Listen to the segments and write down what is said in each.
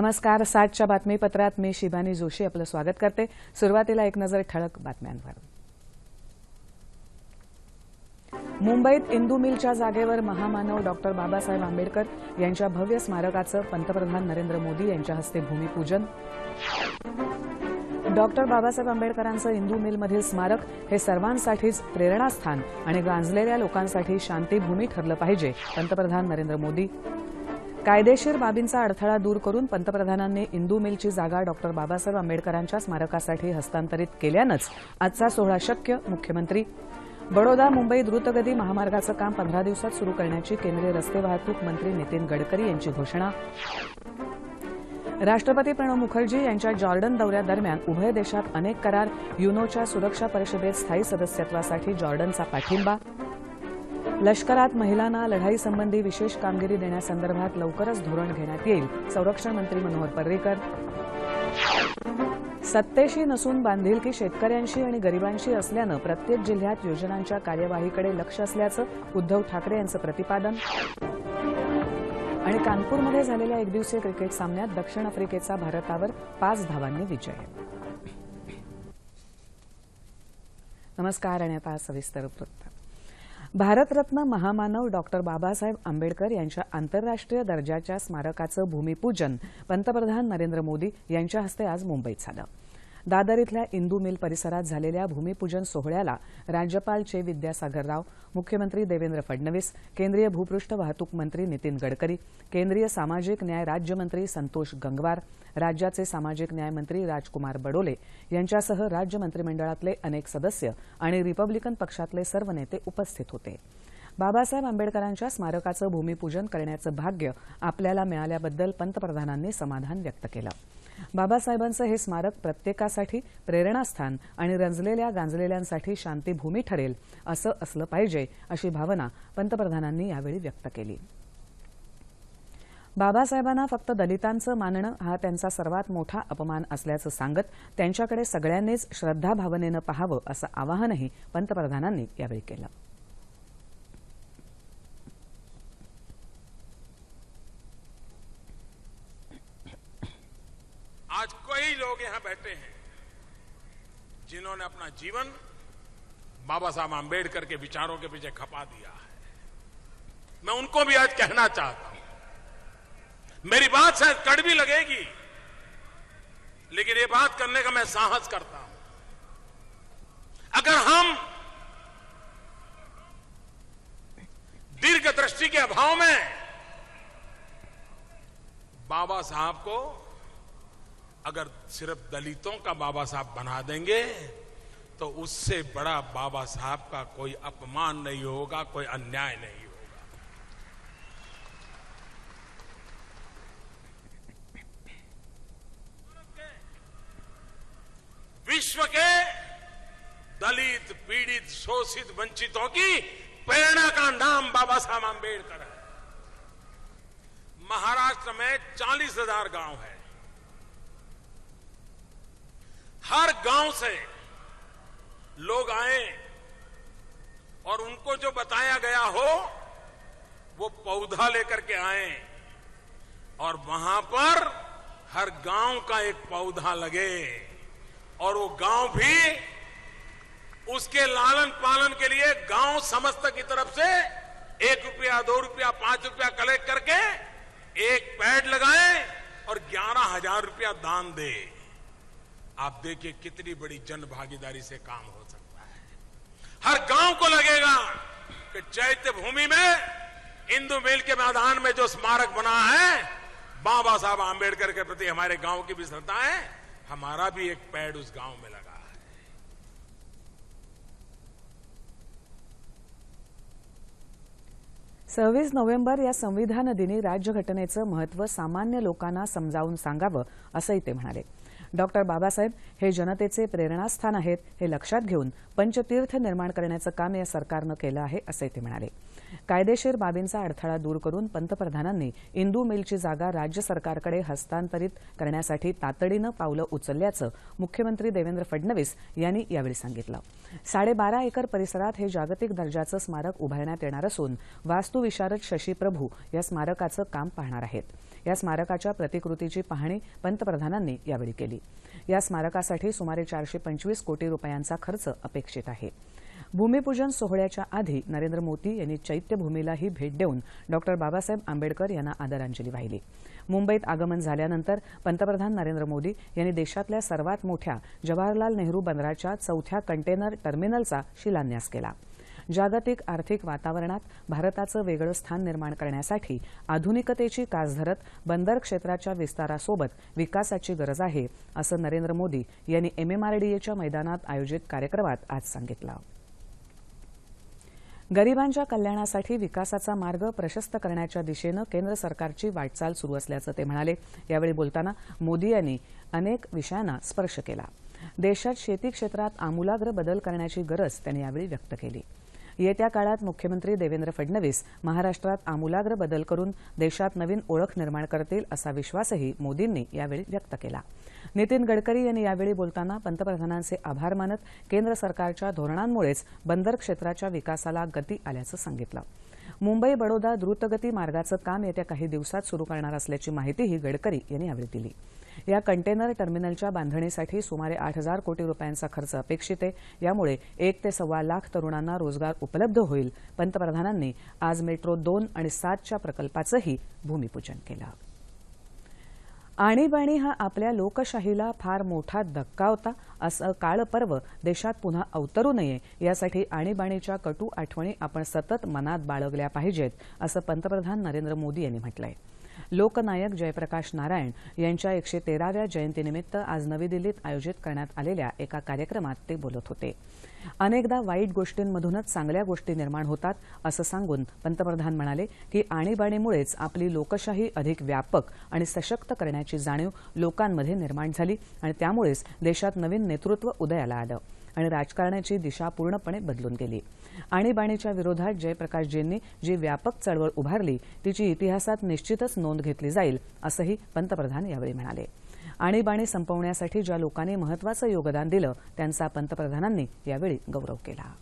नमस्कार साठच्या बातमीपत्रात मी शिबानी जोशी आपलं स्वागत करते. सुरुवातीला एक नजर ठळक बातम्यांवर. मुंबईत इंदू मिलच्या जागेवर महामानव डॉक्टर बाबासाहेब आंबेडकर यांच्या भव्य स्मारकाचं पंतप्रधान नरेंद्र मोदी यांच्या हस्ते भूमिपूजन. डॉक्टर बाबासाहेब आंबेडकरांचं इंदू मिलमधील स्मारक हे सर्वांसाठीच प्रेरणास्थान आणि गांजलेल्या लोकांसाठी शांतीभूमी ठरलं पाहिजे पंतप्रधान नरेंद्र मोदी. कायदेशीर बाबींचा अडथळा दूर करून पंतप्रधानांनी इंदू मिलची जागा डॉक्टर बाबासाहेब आंबेडकरांच्या स्मारकासाठी हस्तांतरित केल्यानंच आजचा सोहळा शक्य मुख्यमंत्री. बडोदा मुंबई द्रुतगती महामार्गाचं काम पंधरा दिवसात सुरू करण्याची केंद्रीय रस्ते वाहतूक मंत्री नितीन गडकरी यांची घोषणा. राष्ट्रपती प्रणव मुखर्जी यांच्या जॉर्डन दौऱ्यादरम्यान उभय देशात अनेक करार युनोच्या सुरक्षा परिषदेत स्थायी सदस्यत्वासाठी जॉर्डनचा पाठिंबा. लष्करात महिलांना लढाईसंबंधी विशेष कामगिरी देण्यासंदर्भात लवकरच धोरण घेण्यात येईल. संरक्षण मंत्री मनोहर पर्रिकर. सत्तेशी नसून बांधिलकी शेतकऱ्यांशी आणि गरिबांशी असल्यानं प्रत्येक जिल्ह्यात योजनांच्या कार्यवाहीकडे लक्ष असल्याचं उद्धव ठाकरे यांचं प्रतिपादन. आणि कानपूरमध्ये झालेल्या एकदिवसीय क्रिकेट सामन्यात दक्षिण आफ्रिकेचा भारतावर पाच धावांनी विजय. नमस्कार आणि आता सविस्तर वृत्त. भारतरत्न महामानव डॉक्टर बाबासाहेब आंबेडकर यांच्या आंतरराष्ट्रीय दर्जाच्या स्मारकाचं भूमिपूजन पंतप्रधान नरेंद्र मोदी यांच्या हस्ते आज मुंबईत झालं. दादर इथल्या इंदू मिल परिसरात झालेल्या भूमिपूजन सोहळ्याला राज्यपाल चे विद्यासागर राव मुख्यमंत्री देवेंद्र फडणवीस केंद्रीय भूपृष्ठ वाहतूक मंत्री नितीन गडकरी केंद्रीय सामाजिक न्याय राज्यमंत्री संतोष गंगवार राज्याचे सामाजिक न्याय मंत्री राजकुमार बडोले यांच्यासह राज्य मंत्रिमंडळातले अनेक सदस्य आणि रिपब्लिकन पक्षातले सर्व नेते उपस्थित होते. बाबासाहेब आंबेडकरांच्या स्मारकाचं भूमिपूजन करण्याचं भाग्य आपल्याला मिळाल्याबद्दल पंतप्रधानांनी समाधान व्यक्त केलं. बाबासाहेबांचं हे स्मारक प्रत्येकासाठी प्रेरणास्थान आणि रंजलेल्या गांजलेल्यांसाठी शांतीभूमी ठरेल असं असलं पाहिजे अशी भावना पंतप्रधानांनी यावेळी व्यक्त केली. बाबासाहेबांना फक्त दलितांचं मानणं हा त्यांचा सर्वात मोठा अपमान असल्याचं सांगत त्यांच्याकडे सगळ्यांनीच श्रद्धाभावनेनं पाहावं असं आवाहनही पंतप्रधानांनी यावेळी केलं. कई लोग यहाँ बैठे हैं, जिन्होंने अपना जीवन बाबा साहब आंबेडकर के विचारों के पीछे खपा दिया है। मैं उनको भी आज कहना चाहता हूँ। मेरी बात शायद कड़वी लगेगी, लेकिन ये बात करने का मैं साहस करता हूँ। अगर हम दीर्घ दृष्टि के अभाव में बाबा साहब को अगर सिर्फ़ दलितों का बाबा साहब बना देंगे तो उससे बड़ा बाबा साहब का कोई अपमान नहीं होगा, कोई अन्याय नहीं होगा। विश्व के दलित, पीड़ित, शोषित, वंचितों की प्रेरणा का नाम बाबा साहब आंबेडकर है। महाराष्ट्र में चालीस हज़ार गाँव है। हर गाँव से लोग आए और उनको जो बताया गया हो, वो पौधा लेकर के आए। और वहाँ पर हर गाँव का एक पौधा लगे। और वो गाँव भी उसके लालन पालन के लिए गाँव समस्त की तरफ़ से एक रुपया, दो रुपया, पाँच रुपया कलेक्ट करके एक पेड़ लगाए और ग्यारह हज़ार रुपया दान दे। आप देखिए कितनी बड़ी जन भागीदारी से काम हो सकता है। हर गाँव को लगेगा कि चैत्य भूमि में इंदु मिल के मैदान में जो स्मारक बना है, बाबा साहब आंबेडकर के प्रति हमारे गाँव की भी श्रद्धा है, हमारा भी एक पैड उस गाँव में लगा है। सव्वीस नोव्हेंबर या संविधान दिनी राज्य राज्यघटनेचं महत्व सामान्य लोकांना समजावून सांगावं म्हणाले. डॉक्टर बाबासाहेब हे जनतेचे प्रेरणास्थान आहेत हे लक्षात घेऊन पंचतीर्थ निर्माण करण्याचं काम या सरकारनं केलं आहे असं ते म्हणाले. कायदेशीर बाबींचा अडथळा दूर करून पंतप्रधानांनी इंदू मिलची जागा राज्य सरकारकडे हस्तांतरित करण्यासाठी तातडीनं पावलं उचलल्याचं मुख्यमंत्री देवेंद्र फडणवीस यांनी यावेळी सांगितलं. साडेबारा एकर परिसरात हे जागतिक दर्जाचं स्मारक उभारण्यात येणार असून वास्तुविशारद शशी प्रभू या स्मारकाचं काम पाहणार आहेत. या स्मारकाच्या प्रतिकृतीची पाहणी पंतप्रधानांनी यावेळी केली. या स्मारकासाठी सुमारे चारशे पंचवीस कोटी रुपयांचा खर्च अपेक्षित आहे. भूमिपूजन सोहळ्याच्या आधी नरेंद्र मोदी यांनी चैत्यभूमीलाही भेट देऊन डॉक्टर बाबासाहेब आंबेडकर यांना आदरांजली वाहिली. मुंबईत आगमन झाल्यानंतर पंतप्रधान नरेंद्र मोदी यांनी देशातल्या सर्वात मोठ्या जवाहरलाल नेहरू बंदराच्या चौथ्या कंटेनर टर्मिनलचा शिलान्यास केला. जागतिक आर्थिक वातावरणात भारताचं वेगळं स्थान निर्माण करण्यासाठी आधुनिकतेची कास धरत बंदर क्षेत्राच्या विस्तारासोबत विकासाची गरज आहे असं नरेंद्र मोदी यांनी एमएमआरडीएच्या मैदानात आयोजित कार्यक्रमात आज सांगितलं. गरिबांच्या कल्याणासाठी विकासाचा मार्ग प्रशस्त करण्याच्या दिशेनं केंद्र सरकारची वाटचाल सुरू असल्याचं ते म्हणाले. यावेळी बोलताना मोदी यांनी अनेक विषयांना स्पर्श केला. देशात शेती क्षेत्रात आमूलाग्र बदल करण्याची गरज त्यांनी यावेळी व्यक्त केली. येत्या काळात मुख्यमंत्री देवेंद्र फडणवीस महाराष्ट्रात आमूलाग्र बदल करून देशात नवीन ओळख निर्माण करतील असा विश्वासही मोदींनी यावेळी व्यक्त केला. नितीन गडकरी यांनी यावेळी बोलताना पंतप्रधानांचे आभार मानत केंद्र सरकारच्या धोरणांमुळेच बंदर क्षेत्राच्या विकासाला गती आल्याचं सांगितलं. मुंबई बडोदा द्रुतगती मार्गाचं काम येत्या काही दिवसात सुरू करणार असल्याची माहितीही गडकरी यांनी यावेळी दिली. या कंटेनर टर्मिनलच्या बांधणीसाठी सुमारे आठ हजार कोटी रुपयांचा खर्च अपेक्षित आहे. यामुळे एक ते सव्वा लाख तरुणांना रोजगार उपलब्ध होईल. पंतप्रधानांनी आज मेट्रो दोन आणि सातच्या प्रकल्पाचंही भूमिपूजन केलं. आणीबाणी हा आपल्या लोकशाहीला फार मोठा धक्का होता असं काळपर्व देशात पुन्हा अवतरू नये यासाठी आणीबाणीच्या कटू आठवणी आपण सतत मनात बाळगल्या पाहिजेत असं पंतप्रधान नरेंद्र मोदी यांनी म्हटलंय. लोकनायक जयप्रकाश नारायण यांच्या एकशे तेराव्या जयंतीनिमित्त आज नवी दिल्लीत आयोजित करण्यात आलेल्या एका कार्यक्रमात ते बोलत होते. अनेकदा वाईट गोष्टींमधूनच चांगल्या गोष्टी निर्माण होतात असं सांगून पंतप्रधान म्हणाले की आणीबाणीमुळेच आपली लोकशाही अधिक व्यापक आणि सशक्त करण्याची जाणीव लोकांमध्ये निर्माण झाली आणि त्यामुळेच देशात नवीन नेतृत्व उदयाला आलं आणि राजकारणाची दिशा पूर्णपणे बदलून गेली. आणीबाणीच्या विरोधात जयप्रकाशजींनी जी व्यापक चळवळ उभारली तिची इतिहासात निश्चितच नोंद घेतली जाईल असंही पंतप्रधान यावेळी म्हणाले. आणीबाणी संपवण्यासाठी ज्या लोकांनी महत्वाचं योगदान दिलं त्यांचा पंतप्रधानांनी यावेळी गौरव केला.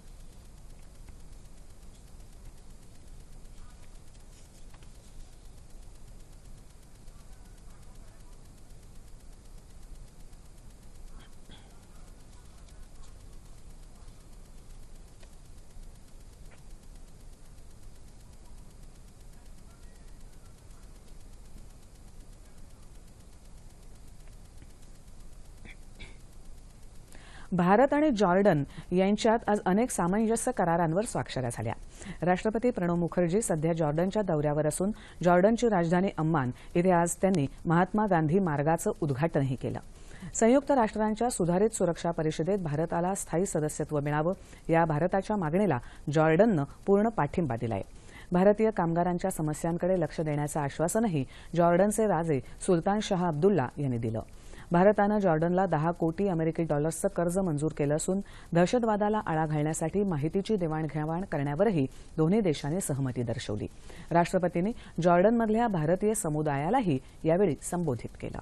भारत आणि जॉर्डन यांच्यात आज अनेक सामंजस्य करारांवर स्वाक्षऱ्या झाल्या. राष्ट्रपती प्रणव मुखर्जी सध्या जॉर्डनच्या दौऱ्यावर असून जॉर्डनची राजधानी अम्मान इथे आज त्यांनी महात्मा गांधी मार्गाचं उद्घाटनही केलं. संयुक्त राष्ट्रांच्या सुधारित सुरक्षा परिषदेत भारताला स्थायी सदस्यत्व मिळावं या भारताच्या मागणीला जॉर्डननं पूर्ण पाठिंबा दिलाय. भारतीय कामगारांच्या समस्यांकडे लक्ष देण्याचं आश्वासनही जॉर्डनचे राजे सुलतान शाह अब्दुल्ला यांनी दिलं. भारतानं जॉर्डनला दहा कोटी अमेरिकी डॉलर्सचं कर्ज मंजूर केलं असून दहशतवादाला आळा घालण्यासाठी माहितीची देवाणघेवाण करण्यावरही दोन्ही देशांनी सहमती दर्शवली. राष्ट्रपतींनी जॉर्डनमधल्या भारतीय समुदायालाही यावेळी संबोधित केलं.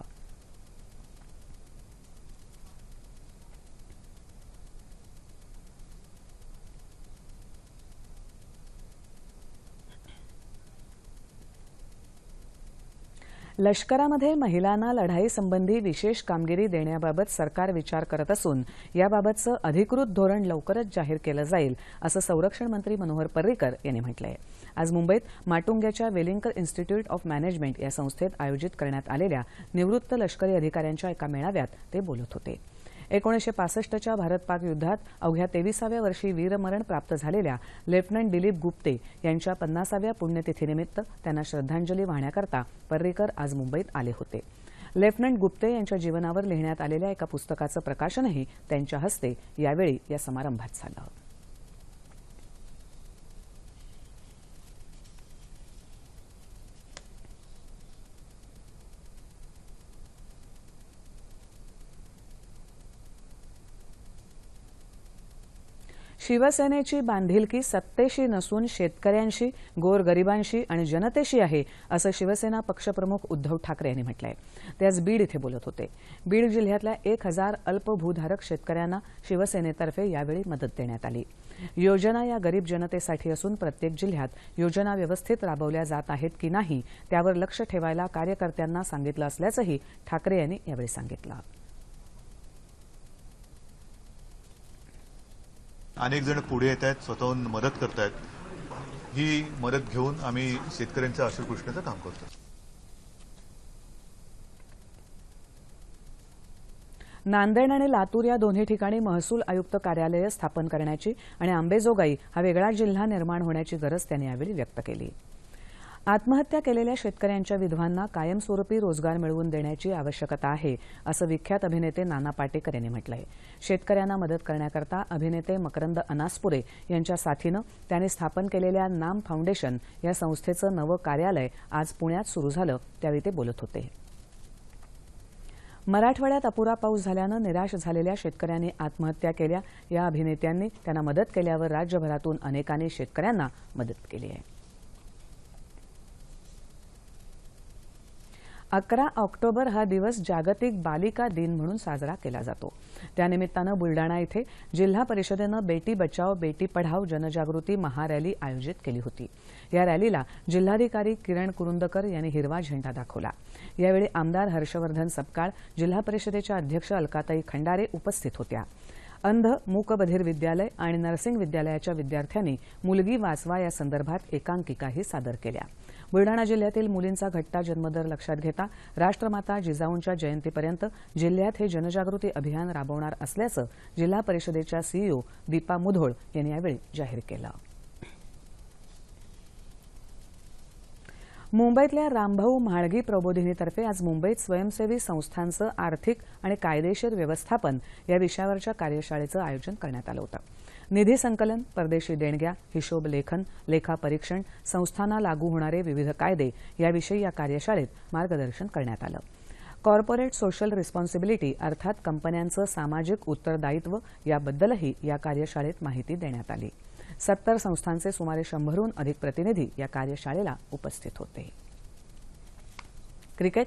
लष्करामध्ये महिलांना लढाईसंबंधी विशेष कामगिरी देण्याबाबत सरकार विचार करत असून याबाबतचं अधिकृत धोरण लवकरच जाहीर केलं जाईल असं संरक्षण मंत्री मनोहर पर्रिकर यांनी म्हटलं आहे आज मुंबईत माटुंग्याच्या वेलिंकर इन्स्टिट्यूट ऑफ मॅनेजमेंट या संस्थेत आयोजित करण्यात आलेल्या निवृत्त लष्करी अधिकाऱ्यांच्या एका मेळाव्यात ते बोलत होते. एकोणीसशे पासष्टच्या भारत पाक युद्धात अवघ्या तेविसाव्या वर्षी वीरमरण प्राप्त झालेल्या लेफ्टनंट दिलीप गुप्ते यांच्या पन्नासाव्या पुण्यतिथीनिमित्त त्यांना श्रद्धांजली वाहण्याकरता पर्रीकर आज मुंबईत आले होते. लेफ्टनंट गुप्ते यांच्या जीवनावर लिहिण्यात आलेल्या एका पुस्तकाचं प्रकाशनही त्यांच्या हस्ते यावेळी या समारंभात झालं. शिवसेनेची बांधिलकी सत्तेशी नसून शेतकऱ्यांशी गोरगरिबांशी आणि जनतेशी आहे असं शिवसेना पक्षप्रमुख उद्धव ठाकरे यांनी म्हटलं आहे ते आज बीड इथे बोलत होते. बीड जिल्ह्यातल्या एक हजार अल्पभूधारक शेतकऱ्यांना शिवसेनेतर्फे यावेळी मदत देण्यात आली. योजना या गरीब जनतेसाठी असून प्रत्येक जिल्ह्यात योजना व्यवस्थित राबवल्या जात आहेत की नाही त्यावर लक्ष ठेवायला कार्यकर्त्यांना सांगितलं असल्याचंही ठाकरे यांनी यावेळी सांगितलं. अनेक जण पुढे येत आहेत स्वतःहून मदत करतायत ही मदत घेऊन आम्ही शेतकऱ्यांचं आश्रकृष्णाचं काम करतो. नांदेड आणि लातूर या दोन्ही ठिकाणी महसूल आयुक्त कार्यालयं स्थापन करण्याची आणि आंबेजोगाई हा वेगळा जिल्हा निर्माण होण्याची गरज त्यांनी यावेळी व्यक्त केली. आत्महत्या केलेल्या शेतकऱ्यांच्या विधवांना कायमस्वरूपी रोजगार मिळवून देण्याची आवश्यकता आहे असं विख्यात अभिनेते नाना पाटेकर यांनी म्हटलंय. शेतकऱ्यांना मदत करण्याकरता अभिनेते मकरंद अनासपुरे यांच्या साथीनं त्यांनी स्थापन केलेल्या नाम फाउंडेशन या संस्थेचं नवं कार्यालय आज पुण्यात सुरू झालं त्यावेळी ते बोलत होते. मराठवाड्यात अपुरा पाऊस झाल्यानं निराश झालेल्या शेतकऱ्यांनी आत्महत्या केल्या. या अभिनेत्यांनी त्यांना मदत केल्यावर राज्यभरातून अनेकांनी शेतकऱ्यांना मदत केली आहे. अकरा ऑक्टोबर हा दिवस जागतिक बालिका दिन म्हणून साजरा केला जातो. त्यानिमित्तानं बुलडाणा इथे जिल्हा परिषदेनं बेटी बचाव बेटी पढाव जनजागृती महारॅली आयोजित केली होती. या रॅलीला जिल्हाधिकारी किरण कुरुंदकर यांनी हिरवा झेंडा दाखवला. यावेळी आमदार हर्षवर्धन सपकाळ जिल्हा परिषदेच्या अध्यक्ष अलकाताई खंडारे उपस्थित होत्या. अंध मूकबधीर विद्यालय आणि नर्सिंग विद्यालयाच्या विद्यार्थ्यांनी मुलगी वाचवा या संदर्भात एकांकिकाही सादर केल्या. बुलडाणा जिल्ह्यातील मुलींचा घटता जन्मदर लक्षात घेता राष्ट्रमाता जिजाऊंच्या जयंतीपर्यंत जिल्ह्यात हे जनजागृती अभियान राबवणार असल्याचं जिल्हा परिषदेच्या सीईओ दीपा मुधोळ यांनी यावेळी जाहीर केलं. मुंबईतल्या रामभाऊ म्हाळगी प्रबोधिनीतर्फे आज मुंबईत स्वयंसेवी संस्थांचं आर्थिक आणि कायदेशीर व्यवस्थापन या विषयावरच्या कार्यशाळेचं आयोजन करण्यात आलं होतं. निधी संकलन परदेशी देणग्या हिशोब लेखन लेखा परीक्षण संस्थांना लागू होणारे विविध कायदे याविषयी या कार्यशाळेत मार्गदर्शन करण्यात आलं. कॉर्पोरेट सोशल रिस्पॉन्सिबिलिटी अर्थात कंपन्यांचं सामाजिक उत्तरदायित्व याबद्दलही या कार्यशाळेत माहिती देण्यात आली. सत्तर संस्थांचे सुमारे शंभरहून अधिक प्रतिनिधी या कार्यशाळेला उपस्थित होते. क्रिकेट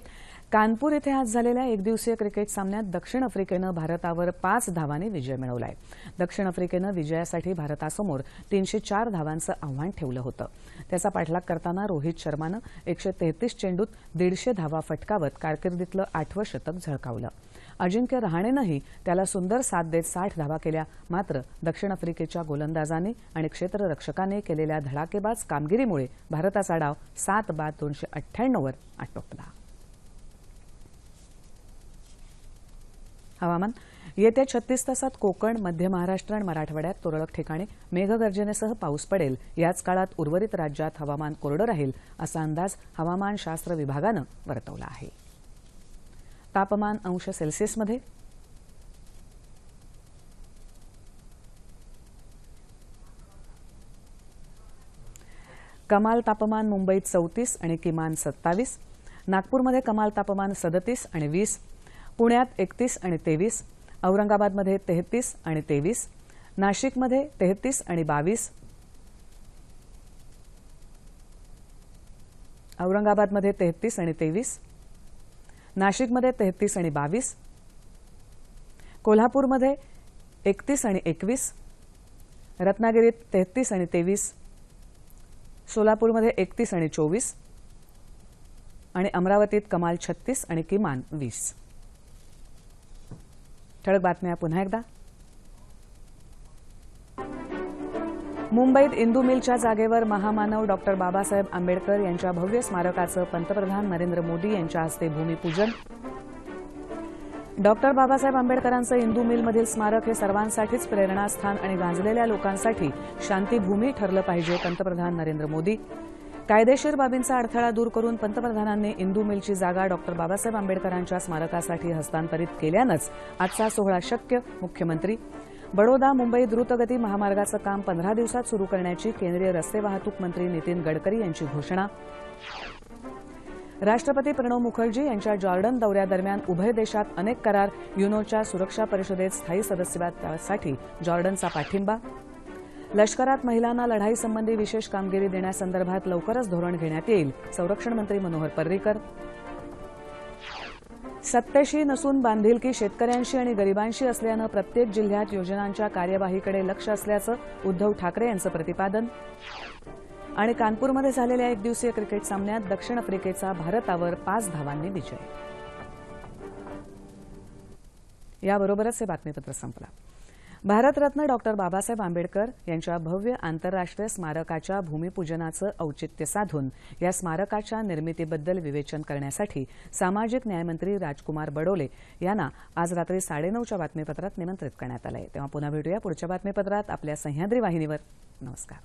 कानपूर इथे आज झालेल्या एकदिवसीय क्रिकेट सामन्यात दक्षिण आफ्रिकेनं भारतावर पाच धावांनी विजय मिळवलाय. दक्षिण आफ्रिकेनं विजयासाठी भारतासमोर तीनशे चार धावांचं आव्हान ठेवलं होतं. त्याचा पाठलाग करताना रोहित शर्मानं एकशे तेहतीस चेंडूत दीडशे धावा फटकावत कारकिर्दीतलं आठवं शतक झळकावलं. अजिंक्य रहाणेनंही त्याला सुंदर साथ देत साठ धावा केल्या मात्र दक्षिण आफ्रिकेच्या गोलंदाजांनी आणि क्षेत्ररक्षकांनी केलेल्या धडाकेबाज कामगिरीमुळे भारताचा डाव सात बाद दोनशे अठ्ठ्याण्णववर आटोपला. हवामान. येत्या छत्तीस तासात कोकण मध्य महाराष्ट्र आणि मराठवाड्यात तुरळक ठिकाणी मेघगर्जनेसह पाऊस पडेल. याच काळात उर्वरित राज्यात हवामान कोरडं राहील असा अंदाज हवामानशास्त्र विभागानं वर्तवला आहे. तापमान अंश सेल्सिअसमध्ये कमाल तापमान मुंबईत चौतीस आणि किमान सत्तावीस. नागपूरमध्ये कमाल तापमान सदतीस आणि वीस. पुण्यात एकतीस आणि तेवीस औरंगाबादमध्ये तेहतीस आणि तेवीस नाशिकमध्ये तेहतीस आणि बावीस औरंगाबादमध्ये तेहतीस आणि तेवीस नाशिकमध्ये तेहतीस आणि बावीस कोल्हापूरमध्ये एकतीस आणि एकवीस रत्नागिरीत तेहतीस आणि तेवीस सोलापूरमध्ये एकतीस आणि चोवीस आणि अमरावतीत कमाल छत्तीस आणि किमान वीस. ठळक बातम्या पुन्हा एकदा. मुंबईत इंदू मिलच्या जागेवर महामानव डॉक्टर बाबासाहेब आंबेडकर यांच्या भव्य स्मारकाचं पंतप्रधान नरेंद्र मोदी यांच्या हस्ते भूमिपूजन. डॉक्टर बाबासाहेब आंबेडकरांचं इंदू मिलमधील स्मारक हे सर्वांसाठीच प्रेरणास्थान आणि गांजलेल्या लोकांसाठी शांतीभूमी ठरलं पाहिजे पंतप्रधान नरेंद्र मोदी. कायदेशीर बाबींचा अडथळा दूर करून पंतप्रधानांनी इंदू मिलची जागा डॉक्टर बाबासाहेब आंबेडकरांच्या स्मारकासाठी हस्तांतरित केल्यानंच आजचा सोहळा शक्य मुख्यमंत्री. बडोदा मुंबई द्रुतगती महामार्गाचं काम पंधरा दिवसात सुरू करण्याची केंद्रीय रस्ते वाहतूक मंत्री नितीन गडकरी यांची घोषणा. राष्ट्रपती प्रणव मुखर्जी यांच्या जॉर्डन दौऱ्यादरम्यान उभय देशात अनेक करार युनोच्या सुरक्षा परिषदेत स्थायी सदस्यत्वासाठी जॉर्डनचा पाठिंबा लष्करात महिलांना लढाईसंबंधी विशेष कामगिरी देण्यासंदर्भात लवकरच धोरण घेण्यात येईल. संरक्षण मंत्री मनोहर पर्रीकर. सत्तेशी नसून बांधिलकी शेतकऱ्यांशी आणि गरिबांशी असल्यानं प्रत्येक जिल्ह्यात योजनांच्या कार्यवाहीकडे लक्ष असल्याचं उद्धव ठाकरे यांचं प्रतिपादन. आणि कानपूरमध्ये झालेल्या एकदिवसीय क्रिकेट सामन्यात दक्षिण आफ्रिकेचा भारतावर पाच धावांनी विजय. याबरोबरच हे बातमीपत्र संपलं. भारतरत्न डॉक्टर बाबासाहेब आंबेडकर यांच्या भव्य आंतरराष्ट्रीय स्मारकाच्या भूमिपूजनाचं औचित्य साधून या स्मारकाच्या निर्मितीबद्दल विवेचन करण्यासाठी सामाजिक न्यायमंत्री राजकुमार बडोले यांना आज रात्री साडेनऊच्या बातमीपत्रात निमंत्रित करण्यात आलं आहे तेव्हा पुन्हा भेटूया पुढच्या बातमीपत्रात आपल्या सह्याद्री वाहिनीवर. नमस्कार.